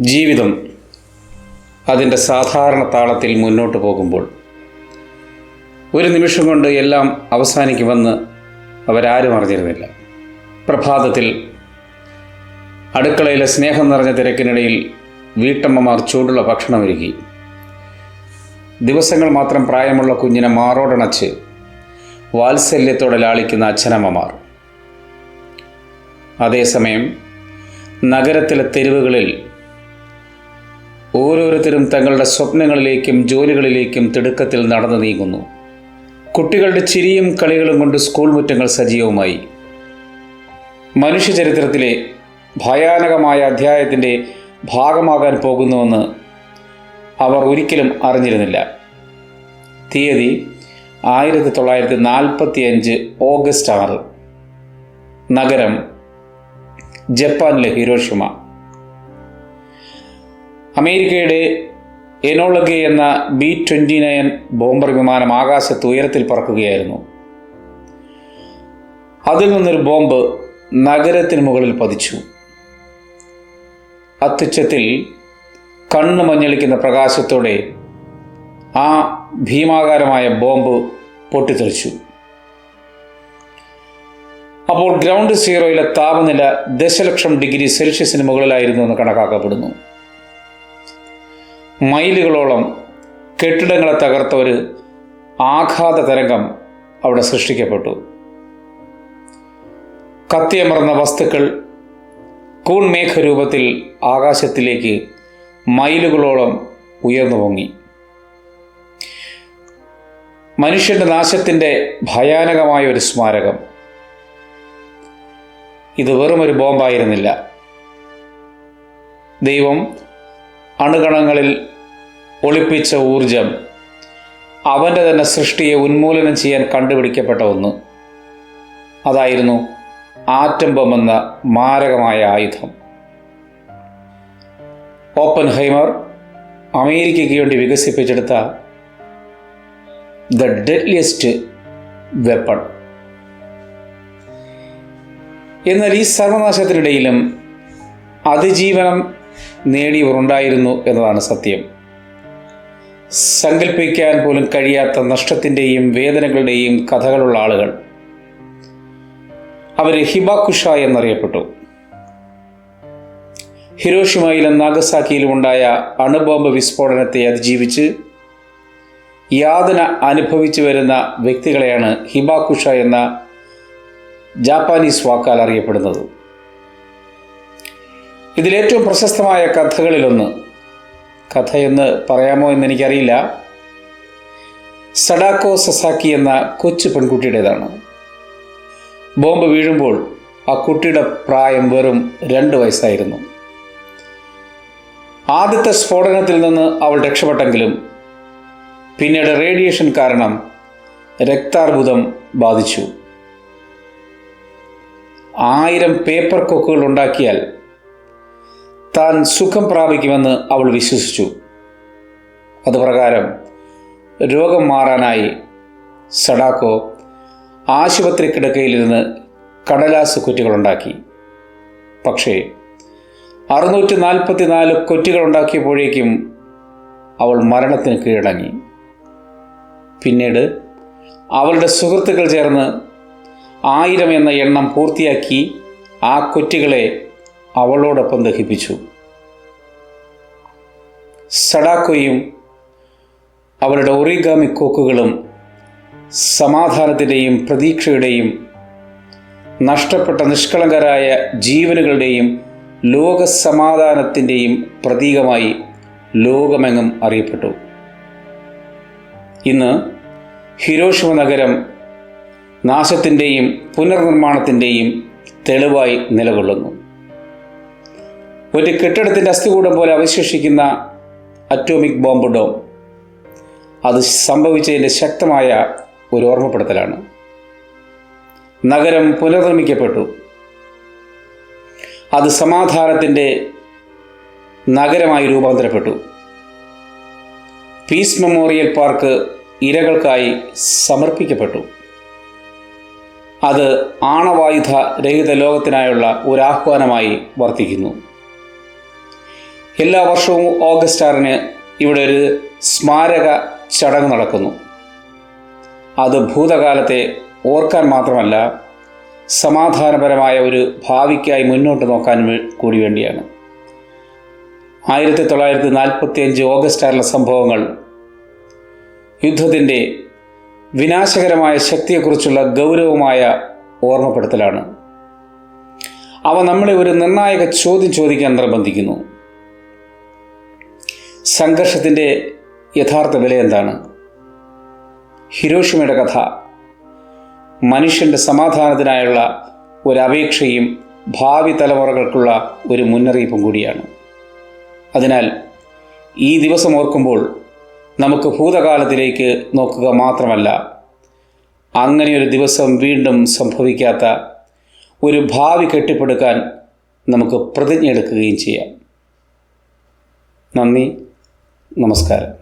ജീവിതം അതിന്റെ സാധാരണ താളത്തിൽ മുന്നോട്ട് പോകുമ്പോൾ ഒരു നിമിഷം കൊണ്ട് എല്ലാം അവസാനിക്കുമെന്ന് അവരാരും അറിഞ്ഞിരുന്നില്ല. പ്രഭാതത്തിൽ അടുക്കളയിലെ സ്നേഹം നിറഞ്ഞ തിരക്കിനിടയിൽ വീട്ടമ്മമാർ ചൂടുള്ള ഭക്ഷണം ഒരുക്കി. ദിവസങ്ങൾ മാത്രം പ്രായമുള്ള കുഞ്ഞിനെ മാറോടണച്ച് വാത്സല്യത്തോടെ ലാളിക്കുന്ന അച്ഛനമ്മമാർ. അതേസമയം നഗരത്തിലെ തെരുവുകളിൽ ഓരോരുത്തരും തങ്ങളുടെ സ്വപ്നങ്ങളിലേക്കും ജോലികളിലേക്കും തിടുക്കത്തിൽ നടന്നു നീങ്ങുന്നു. കുട്ടികളുടെ ചിരിയും കളികളും കൊണ്ട് സ്കൂൾ മുറ്റങ്ങൾ സജീവമായി. മനുഷ്യചരിത്രത്തിലെ ഭയാനകമായ അധ്യായത്തിന്റെ ഭാഗമാകാൻ പോകുന്നുവെന്ന് അവർ ഒരിക്കലും അറിഞ്ഞിരുന്നില്ല. തീയതി ആയിരത്തി തൊള്ളായിരത്തി നാൽപ്പത്തി അഞ്ച് ഓഗസ്റ്റ് ആറ്. നഗരം ജപ്പാനിലെ ഹിരോഷിമ. അമേരിക്കയുടെ എനോളഗെ എന്ന ബി ട്വന്റി നയൻ ബോംബർ വിമാനം ആകാശത്ത് ഉയരത്തിൽ പറക്കുകയായിരുന്നു. അതിൽ നിന്നൊരു ബോംബ് നഗരത്തിന് മുകളിൽ പതിച്ചു. അത്യുച്ചത്തിൽ കണ്ണു മഞ്ഞളിക്കുന്ന പ്രകാശത്തോടെ ആ ഭീമാകാരമായ ബോംബ് പൊട്ടിത്തെറിച്ചു. അപ്പോൾ ഗ്രൗണ്ട് സീറോയിലെ താപനില ദശലക്ഷം ഡിഗ്രി സെൽഷ്യസിന് മുകളിലായിരുന്നു എന്ന് കണക്കാക്കപ്പെടുന്നു. മൈലുകളോളം കെട്ടിടങ്ങളെ തകർത്ത ഒരു ആഘാത തരംഗം അവിടെ സൃഷ്ടിക്കപ്പെട്ടു. കത്തിയമർന്ന വസ്തുക്കൾ കൂൺമേഘ രൂപത്തിൽ ആകാശത്തിലേക്ക് മൈലുകളോളം ഉയർന്നു പൊങ്ങി. മനുഷ്യന്റെ നാശത്തിന്റെ ഭയാനകമായ ഒരു സ്മാരകം. ഇത് വെറുമൊരു ബോംബായിരുന്നില്ല. ദൈവം അണുകണങ്ങളിൽ ഒളിപ്പിച്ച ഊർജം അവന്റെ തന്നെ സൃഷ്ടിയെ ഉന്മൂലനം ചെയ്യാൻ കണ്ടുപിടിക്കപ്പെട്ട ഒന്ന്. അതായിരുന്നു ആറ്റം ബോംബ് എന്ന മാരകമായ ആയുധം. ഓപ്പൻ ഹൈമർ അമേരിക്കയ്ക്ക് വേണ്ടി വികസിപ്പിച്ചെടുത്ത ദ ഡെഡ്ലിയസ്റ്റ് വെപ്പൺ. എന്നാൽ ഈ സർവനാശത്തിനിടയിലും അതിജീവനം നേടിയവർ ഉണ്ടായിരുന്നു എന്നതാണ് സത്യം. സങ്കല്പിക്കാൻ പോലും കഴിയാത്ത നഷ്ടത്തിന്റെയും വേദനകളുടെയും കഥകളുള്ള ആളുകൾ. അവർ ഹിബാക്കുഷ എന്നറിയപ്പെട്ടു. ഹിരോഷിമയിലും നാഗസാക്കിയിലും ഉണ്ടായ അണുബോംബ് വിസ്ഫോടനത്തെ അതിജീവിച്ച് യാതന അനുഭവിച്ചു വരുന്ന വ്യക്തികളെയാണ് ഹിബാക്കുഷ എന്ന ജാപ്പാനീസ് വാക്കാൽ അറിയപ്പെടുന്നത്. ഇതിലേറ്റവും പ്രശസ്തമായ കഥകളിലൊന്ന്. കഥയെന്ന് പറയാമോ എന്ന് എനിക്കറിയില്ല സഡാക്കോ സസാക്കി എന്ന കൊച്ചു പെൺകുട്ടിയുടേതാണ്. ബോംബ് വീഴുമ്പോൾ ആ കുട്ടിയുടെ പ്രായം വെറും രണ്ട് വയസ്സായിരുന്നു. ആദ്യത്തെ സ്ഫോടനത്തിൽ നിന്ന് അവൾ രക്ഷപ്പെട്ടെങ്കിലും പിന്നീട് റേഡിയേഷൻ കാരണം രക്താർബുദം ബാധിച്ചു. ആയിരം പേപ്പർ കൊക്കുകൾ ഉണ്ടാക്കിയാൽ താൻ സുഖം പ്രാപിക്കുമെന്ന് അവൾ വിശ്വസിച്ചു. അതുപ്രകാരം രോഗം മാറാനായി സഡാക്കോ ആശുപത്രി കിടക്കയിലിരുന്ന് കടലാസ് കുറ്റികളുണ്ടാക്കി. പക്ഷേ അറുന്നൂറ്റി നാൽപ്പത്തി നാല് കൊറ്റികൾ ഉണ്ടാക്കിയപ്പോഴേക്കും അവൾ മരണത്തിന് കീഴടങ്ങി. പിന്നീട് അവളുടെ സുഹൃത്തുക്കൾ ചേർന്ന് ആയിരം എന്ന എണ്ണം പൂർത്തിയാക്കി ആ കുറ്റികളെ അവളോടൊപ്പം ദഹിപ്പിച്ചു. സഡാക്കോയും അവളുടെ ഒറിഗാമി കോക്കുകളും സമാധാനത്തിന്റെയും പ്രതീക്ഷയുടെയും നഷ്ടപ്പെട്ട നിഷ്കളങ്കരായ ജീവനുകളുടെയും ലോകസമാധാനത്തിന്റെയും പ്രതീകമായി ലോകമെങ്ങും അറിയപ്പെട്ടു. ഇന്ന് ഹിരോഷിമ നഗരം നാശത്തിന്റെയും പുനർനിർമ്മാണത്തിന്റെയും തെളിവായി നിലകൊള്ളുന്നു. ഒരു കെട്ടിടത്തിന്റെ അസ്ഥികൂടം പോലെ അവശേഷിക്കുന്ന അറ്റോമിക് ബോംബ് ഡോം. അത് സംഭവിച്ചതിന്റെ ശക്തമായ ഒരു ഓർമ്മപ്പെടുത്തലാണ്. നഗരം പുനർനിർമ്മിക്കപ്പെട്ടു. അത് സമാധാനത്തിന്റെ നഗരമായി രൂപാന്തരപ്പെട്ടു. പീസ് മെമ്മോറിയൽ പാർക്ക് ഇരകൾക്കായി സമർപ്പിക്കപ്പെട്ടു. അത് ആണവായുധ രഹിത ലോകത്തിനായുള്ള ഒരു ആഹ്വാനമായി വർത്തിക്കുന്നു. എല്ലാ വർഷവും ഓഗസ്റ്റ് ആറിന് ഇവിടെ ഒരു സ്മാരക ചടങ്ങ് നടക്കുന്നു. അത് ഭൂതകാലത്തെ ഓർക്കാൻ മാത്രമല്ല സമാധാനപരമായ ഒരു ഭാവിക്കായി മുന്നോട്ട് നോക്കാനും കൂടി വേണ്ടിയാണ്. ആയിരത്തി തൊള്ളായിരത്തി നാൽപ്പത്തി അഞ്ച് ഓഗസ്റ്റ് ആറിലെ സംഭവങ്ങൾ യുദ്ധത്തിന്റെ വിനാശകരമായ ശക്തിയെക്കുറിച്ചുള്ള ഗൗരവമായ ഓർമ്മപ്പെടുത്തലാണ്. അവ നമ്മളെ ഒരു നിർണായക ചോദ്യം ചോദിക്കാൻ നിർബന്ധിക്കുന്നു. സംഘർഷത്തിന്റെ യഥാർത്ഥ വില എന്താണ്? ഹിരോഷിമയുടെ കഥ മനുഷ്യന്റെ സമാധാനത്തിനായുള്ള ഒരു അപേക്ഷയും ഭാവി തലമുറകൾക്കുള്ള ഒരു മുന്നറിയിപ്പും കൂടിയാണ്. അതിനാൽ ഈ ദിവസം ഓർക്കുമ്പോൾ നമുക്ക് ഭൂതകാലത്തിലേക്ക് നോക്കുക മാത്രമല്ല അങ്ങനെയൊരു ദിവസം വീണ്ടും സംഭവിക്കാത്ത ഒരു ഭാവി കെട്ടിപ്പടുക്കാൻ നമുക്ക് പ്രതിജ്ഞ എടുക്കുകയും ചെയ്യാം. നന്ദി. നമസ്കാരം.